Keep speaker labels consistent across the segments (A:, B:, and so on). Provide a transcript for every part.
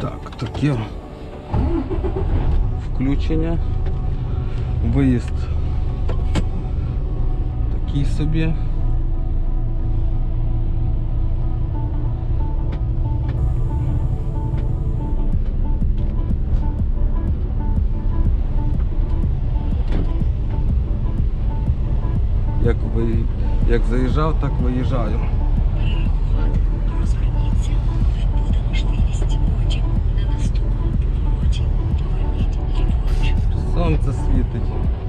A: Так, таке включення. Виїзд такий собі. Як, ви, як заїжджав, так виїжджаю.
B: Ліворуч.
A: Сонце світить.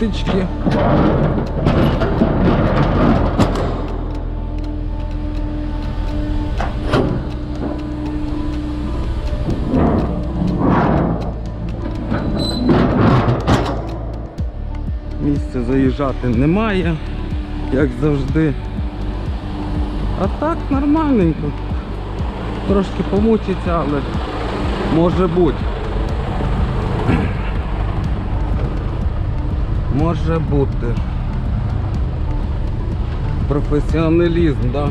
A: Дві. Місця заїжджати немає, як завжди. А так нормальненько. Трошки помучиться, але може бути. Може бути. Професіоналізм, да?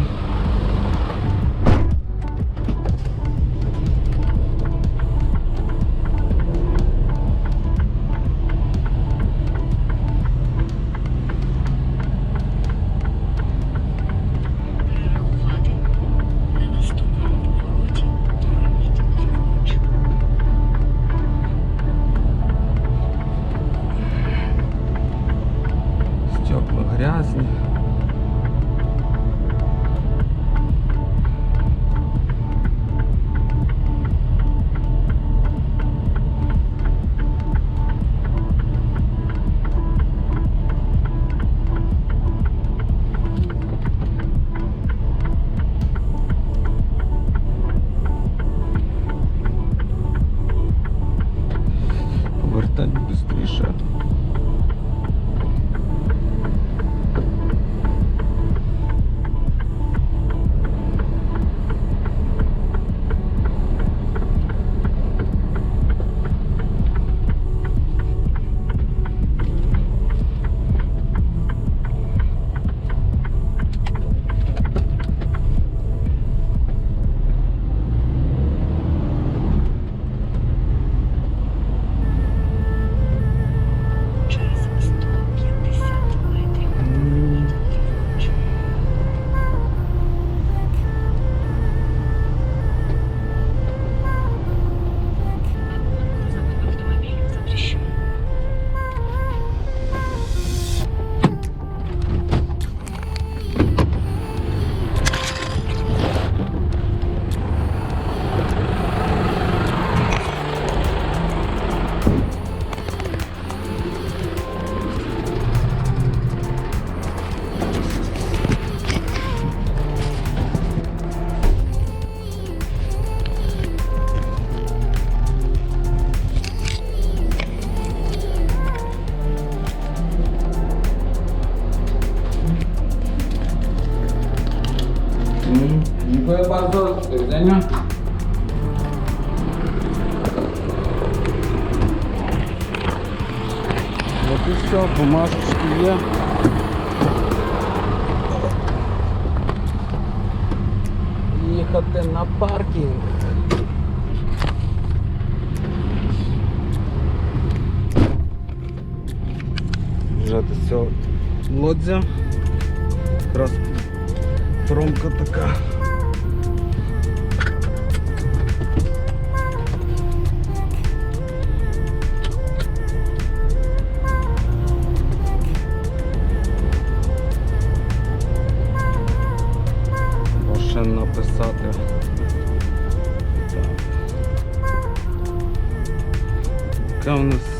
A: От все, бумажечки є. Їхати на паркінг. Вже до цього лодзя. Якраз промка така. Ще написати. Так. Яка у нас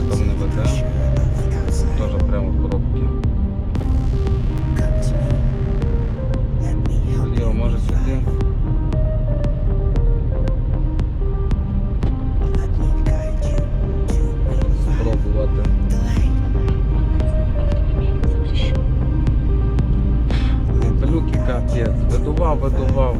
A: там не веде. Прямо пробки. Вліво, може сюди.
B: Запрещено.
A: Пилюки капець. Видував, видував.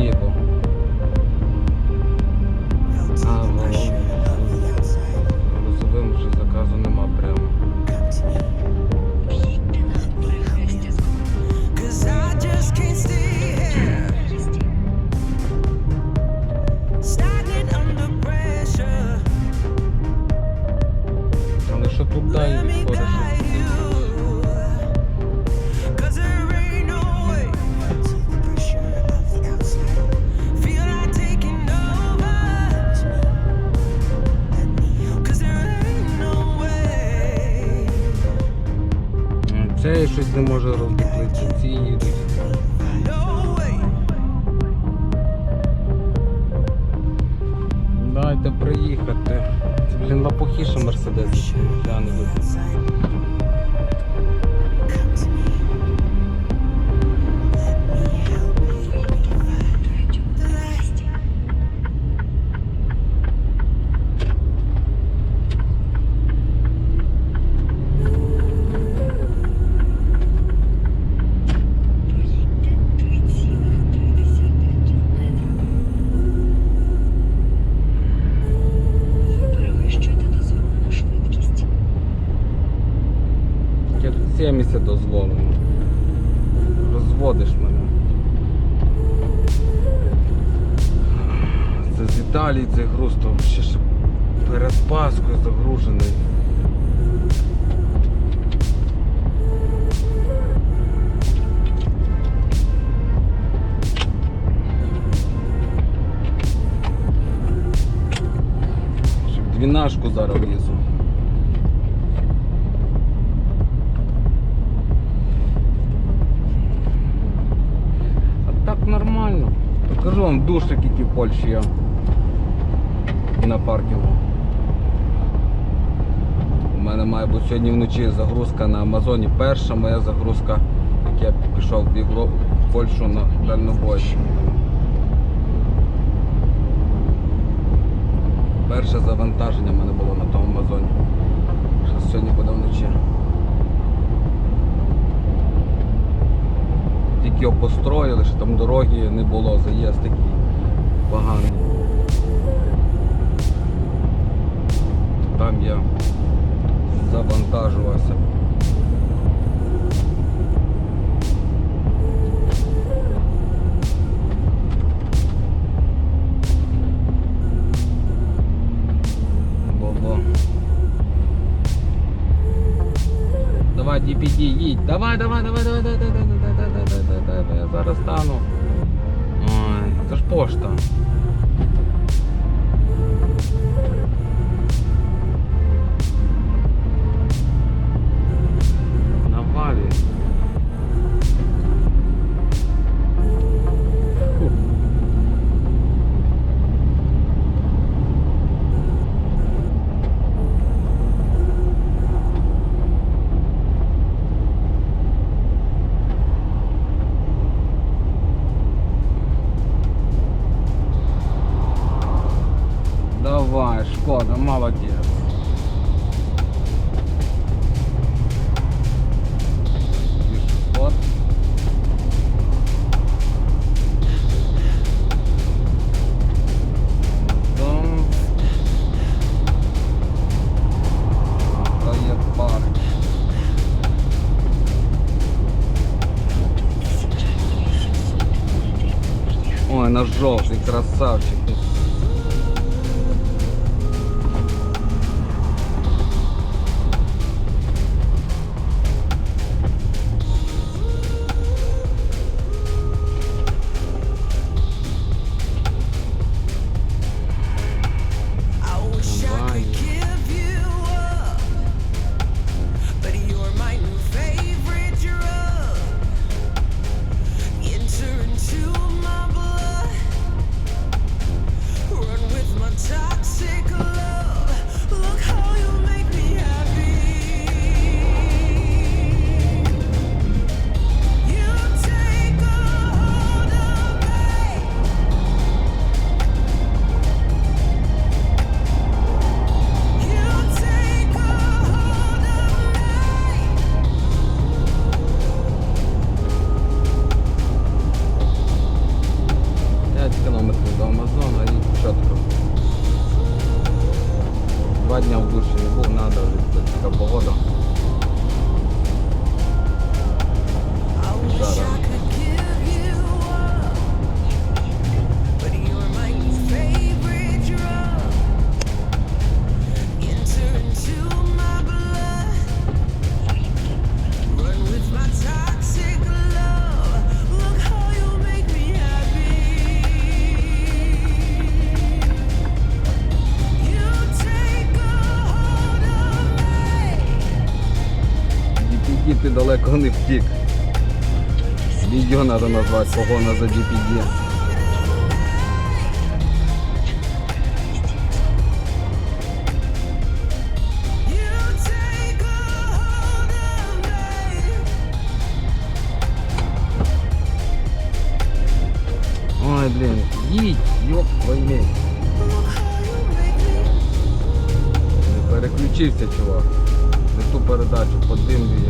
A: Виїжджати блін, що Мерседес. Я не видно. Розводиш мене. Це з Італії цей груз, то ще ж перед Паскою загружений. Ще двінашку зараз влізу. Покажу вам душик, який в Польщі є. І на паркінгу. У мене має бути сьогодні вночі загрузка на Амазоні. Перша моя загрузка, як я пішов в Європу, в Польщу на дальнобой. Перше завантаження в мене було на тому Амазоні. Що сьогодні буде вночі. тільки його построїли, що там дороги не було, заїзд такий поганий. Там я завантажувався. Давай, не пиди. Давай, давай, давай, давай, давай, давай, давай де я зараз стану. Ой, це ж пошта. Навалі. жовтий красавчик.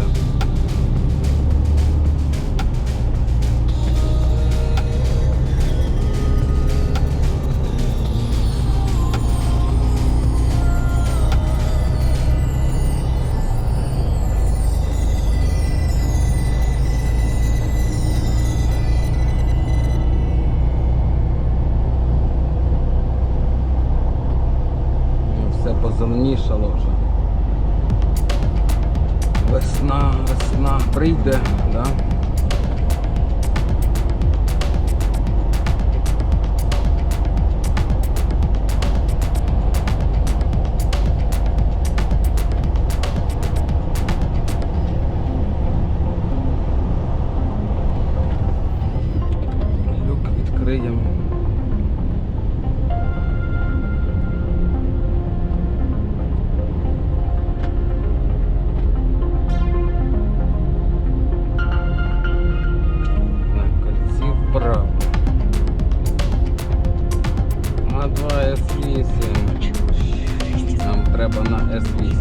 A: да. Все поземнішало вже весна, весна прийде. Да? треба на S8.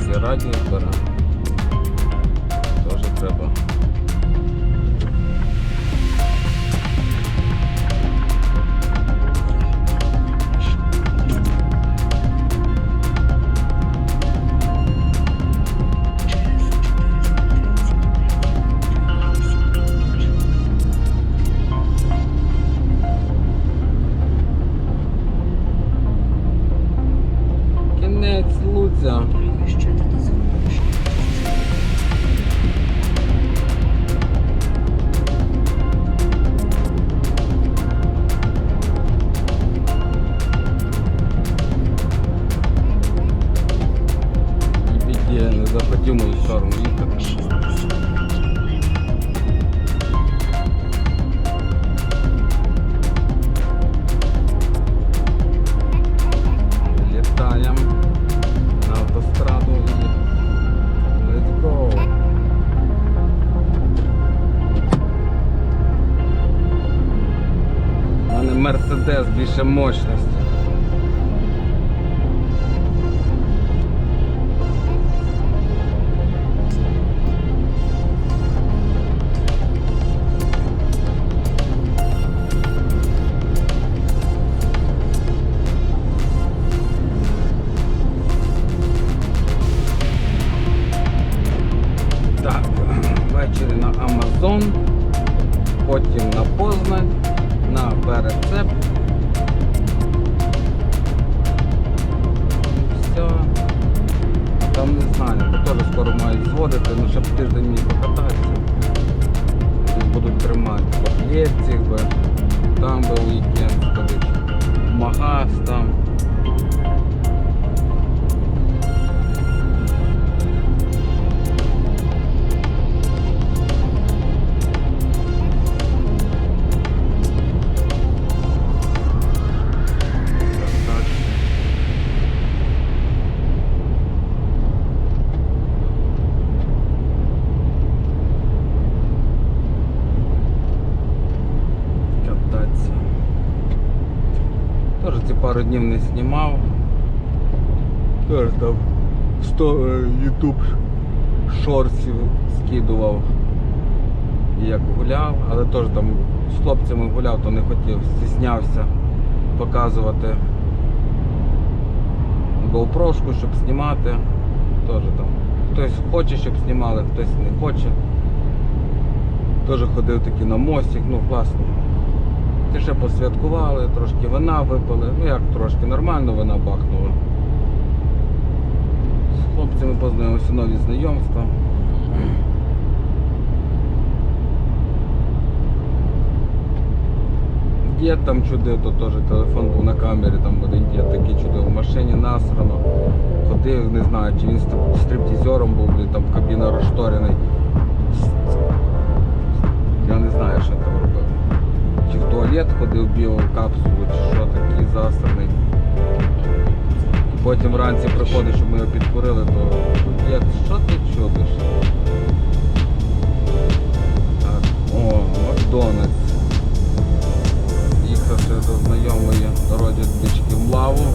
A: Ці радіатори теж треба. більше мощності. Пару днів не знімав. Теж там 100 YouTube шорсів скидував. Як гуляв, але теж там з хлопцями гуляв, то не хотів, стіснявся показувати GoPro-шку, щоб знімати. Теж там. Хтось хоче, щоб знімали, хтось не хоче. Теж ходив таки на мостик, ну класно. Ще посвяткували, трошки вина випили. Ну як трошки, нормально вина бахнула. З хлопцями познайомився нові знайомства. Дід там чудив, то теж телефон був на камері, там один дід такий чудив в машині насрано. Ходив, не знаю, чи він стриптізером був, там кабіна розшторений. Я не знаю, що там робив. Туалет ходив, в капсулу, чи що такий засраний. Потім вранці приходить, щоб ми його підкурили, то дід, що ти чудиш? Так, о, Макдональдс. Їхавши до знайомої родички в лаву,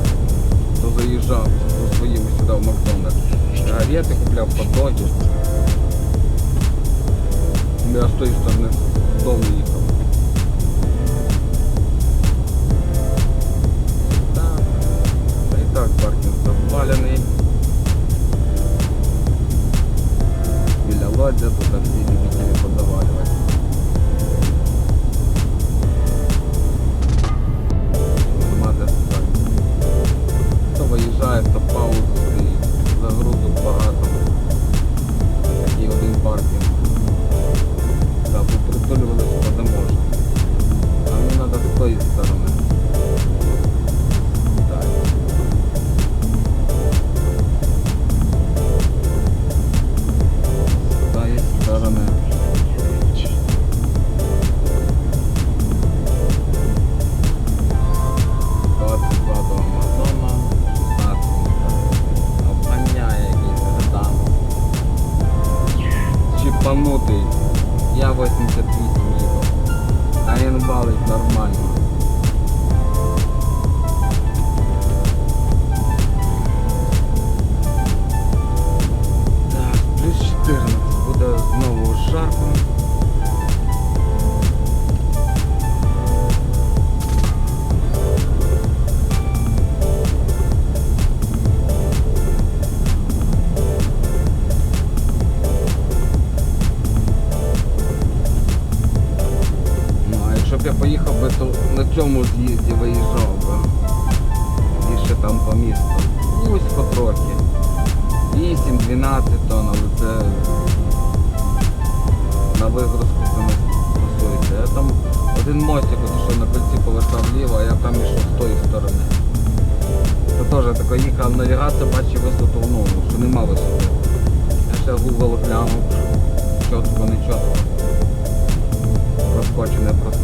A: то заїжджав зі своїми сюди в Макдональдс. Сигарети купляв хот-доги. Я з тої сторони дому їхав. Так паркінг завалений. Біля лодзя, тут всі любителі позавалювати. Мати виїжджає, то паузу стоїть, загрузок багато. Такий один паркінг. Так, попритулювали сюди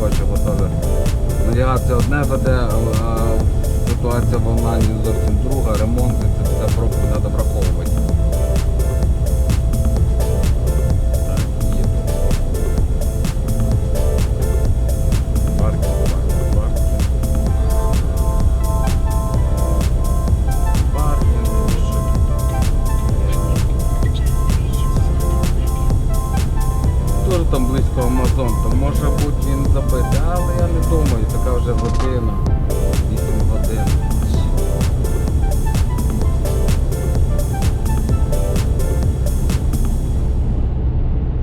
A: хочемо теж надягати одне веде, а ситуація в онлайні зовсім друга, ремонти, це все треба враховувати.